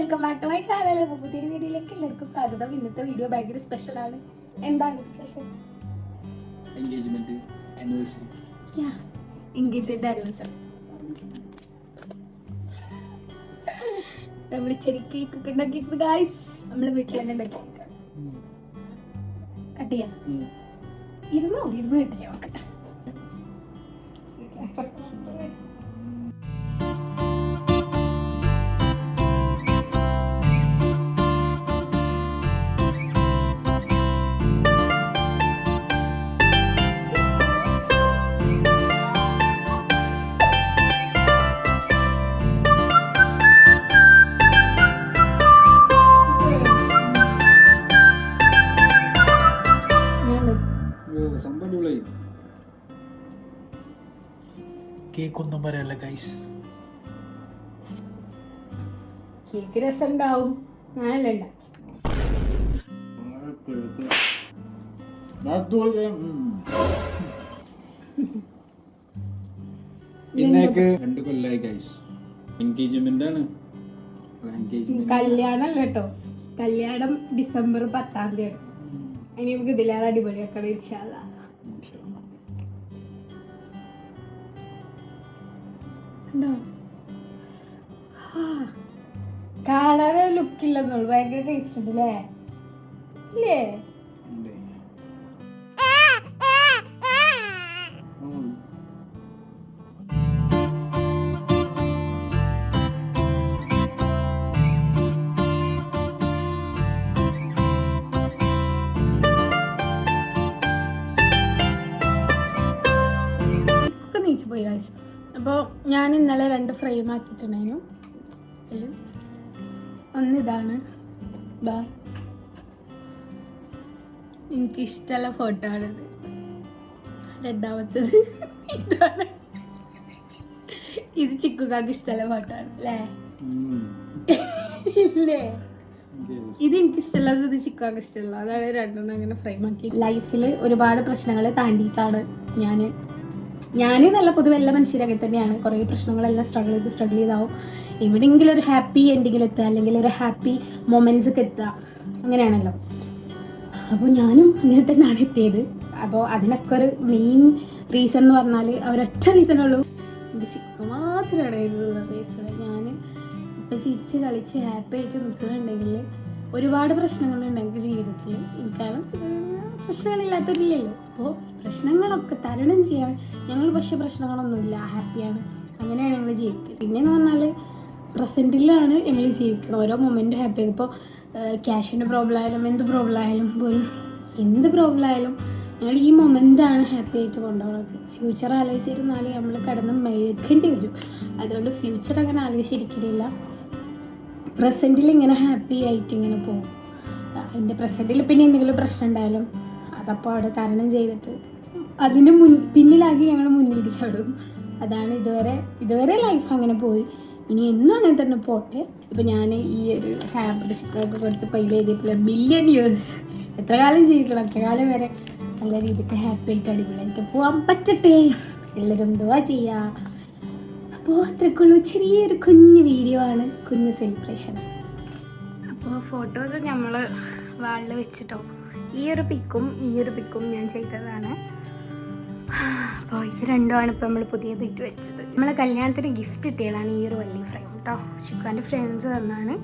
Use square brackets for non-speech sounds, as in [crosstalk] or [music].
Welcome back to my channel അപ്പോൾ പുതിയൊരു വീഡിയോയിലേക്ക് എല്ലാവർക്കും സ്വാഗതം. ഇന്നത്തെ വീഡിയോ ഭയങ്കര സ്പെഷ്യലാണ് എന്താണ് special engagement anniversary yeah engagement anniversary നമ്മൾ ചെറിയ കേക്ക് ഒക്കെ ഉണ്ടാക്കിയിട്ട് ഗായ്സ് നമ്മൾ വീട്ടിൽ തന്നെ ഉണ്ടാക്കി കട്ട് ചെയ്യാം. ഇരുന്നോ? ഇരുന്ന് കട്ട് ചെയ്യാം നമുക്ക്. കേക്ക് പറയല്ല ഗൈസ് കേക്ക് രസം ഉണ്ടാവും ഞാനല്ലേ ഉണ്ടാക്കി. [laughs] ഇന്നേക്ക് രണ്ട് കൊല്ലായി ഗൈസ് എൻഗേജ്മെന്റ് ആണ്. കല്യാണം കേട്ടോ. കല്യാണം ഡിസംബർ പത്താം തീയതി ഇനി നമുക്ക് ഇതിലേറെ അടിപൊളിയാക്കണം ഇൻഷാല്ല ഉണ്ടോ? കാണാനൊരു ലുക്കില്ലെന്നുള്ളു ഭയങ്കര ടേസ്റ്റ് ഉണ്ട് അല്ലേ ഇല്ലേ? നീച്ചു പോയി ഗൈസ് അപ്പോൾ ഞാൻ ഇന്നലെ രണ്ട് ഫ്രെയിം ആക്കിയിട്ടുണ്ടായിരുന്നു. ഒന്നിതാണ്. ബാ. എനിക്കിഷ്ടമുള്ള ഫോട്ടോ ആണിത്. രണ്ടാമത്തത് ഇതാണ്. ഇത് ചിക്കുകാക്ക് ഇഷ്ടമുള്ള ഫോട്ടോ ആണ് അല്ലേ? ഇല്ലേ? ഇത്. എനിക്ക് ഇഷ്ടമുള്ളത് ഇത് ചിക്കുകാക്ക് ഇഷ്ടമുള്ള അതാണ് രണ്ടെണ്ണം അങ്ങനെ ഫ്രെയിം ആക്കി ലൈഫിൽ ഒരുപാട് പ്രശ്നങ്ങൾ താണ്ടിയിട്ടാണ് ഞാൻ ഞാൻ നല്ല പൊതുവെ എല്ലാ മനുഷ്യരൊക്കെ തന്നെയാണ്. കുറേ പ്രശ്നങ്ങളെല്ലാം സ്ട്രഗിൾ ചെയ്ത് സ്ട്രഗിൾ ചെയ്താവും. എവിടെയെങ്കിലും ഒരു ഹാപ്പി എൻഡിങ്ങിൽ എത്തുക അല്ലെങ്കിൽ ഒരു ഹാപ്പി മൊമെന്റ്സ് ഒക്കെ എത്തുക അങ്ങനെയാണല്ലോ. അപ്പോൾ ഞാനും അങ്ങനെ തന്നെയാണ് എത്തിയത്. അപ്പോൾ അതിനൊക്കെ ഒരു മെയിൻ റീസൺ എന്ന് പറഞ്ഞാൽ ഒരൊറ്റ റീസണുള്ളൂ എന്റെ ചിക്കൻ മാത്രമാണ് റീസൺ ഞാൻ ഇപ്പം ചിരിച്ച് കളിച്ച് ഹാപ്പി ആയിട്ട് നിൽക്കുന്നുണ്ടെങ്കിൽ ഒരുപാട് പ്രശ്നങ്ങളുണ്ട് എനിക്ക് ജീവിതത്തിൽ എനിക്കാലും പ്രശ്നങ്ങളില്ലാത്തവരില്ലല്ലോ അപ്പോൾ പ്രശ്നങ്ങളൊക്കെ തരണം ചെയ്യാൻ ഞങ്ങൾ പക്ഷേ പ്രശ്നങ്ങളൊന്നുമില്ല. ഹാപ്പിയാണ്. അങ്ങനെയാണ് ഞങ്ങൾ ജീവിക്കുക. പിന്നെയെന്ന് പറഞ്ഞാൽ പ്രസന്റിലാണ് ഞങ്ങൾ ജീവിക്കണം ഓരോ മൊമെന്റും ഹാപ്പി ഇപ്പോൾ ക്യാഷിന്റെ പ്രോബ്ലം ആയാലും എന്ത് പ്രോബ്ലം ആയാലും പോലും എന്ത് പ്രോബ്ലം ആയാലും ഞങ്ങൾ ഈ മൊമെന്റാണ് ഹാപ്പി ആയിട്ട് കൊണ്ടുപോകുന്നത്. ഫ്യൂച്ചർ ആലോചിച്ചിരുന്നാൽ നമ്മൾ കടന്ന് മേക്കേണ്ടി വരും. അതുകൊണ്ട് ഫ്യൂച്ചർ അങ്ങനെ ആലോചിച്ചിരിക്കുന്നില്ല പ്രസന്റിൽ ഇങ്ങനെ ഹാപ്പി ആയിട്ട് ഇങ്ങനെ പോകും. എന്റെ പ്രസന്റിൽ പിന്നെ എന്തെങ്കിലും പ്രശ്നം ഉണ്ടായാലും അതപ്പോൾ അവിടെ തരണം ചെയ്തിട്ട് അതിന് മുൻ പിന്നിലാക്കി ഞങ്ങൾ മുന്നിലേക്ക് ചാടും. അതാണ് ഇതുവരെ ഇതുവരെ ലൈഫ് അങ്ങനെ പോയി. ഇനി എന്നും അങ്ങനെ തന്നെ പോട്ടെ. ഇപ്പം ഞാൻ ഈ ഒരു ഹാപ്പിയുടെ ചിത്രമൊക്കെ കൊടുത്ത് പൈല എഴുതിയപ്പോൾ മില്യൺ ഇയേഴ്സ് എത്ര കാലം ജീവിക്കണം? എത്ര കാലം വരെ? നല്ല രീതിക്ക് ഹാപ്പി ആയിട്ട് അടിപൊളിയായിട്ട് പോകാൻ പറ്റട്ടെ. എല്ലാവരും എന്തുവാ ചെയ്യുക അപ്പോൾ അത്രക്കുള്ളൂ ചെറിയൊരു കുഞ്ഞു വീഡിയോ ആണ് കുഞ്ഞു സെലിബ്രേഷൻ അപ്പോൾ ഫോട്ടോസ് നമ്മൾ വാളിൽ വെച്ചിട്ടോ. ഈ ഒരു പിക്കും ഈ ഒരു പിക്കും ഞാൻ ചെയ്തതാണ്. അപ്പോൾ ഇത് രണ്ടുമാണ് ഇപ്പോൾ നമ്മൾ പുതിയതായിട്ട് വെച്ചത്. നമ്മളെ കല്യാണത്തിന് ഗിഫ്റ്റ് കിട്ടിയതാണ് ഈ ഒരു വള്ളി ഫ്രെയിം കേട്ടോ ഷിക്കാന്റെ ഫ്രണ്ട്സ് തന്നാണ്.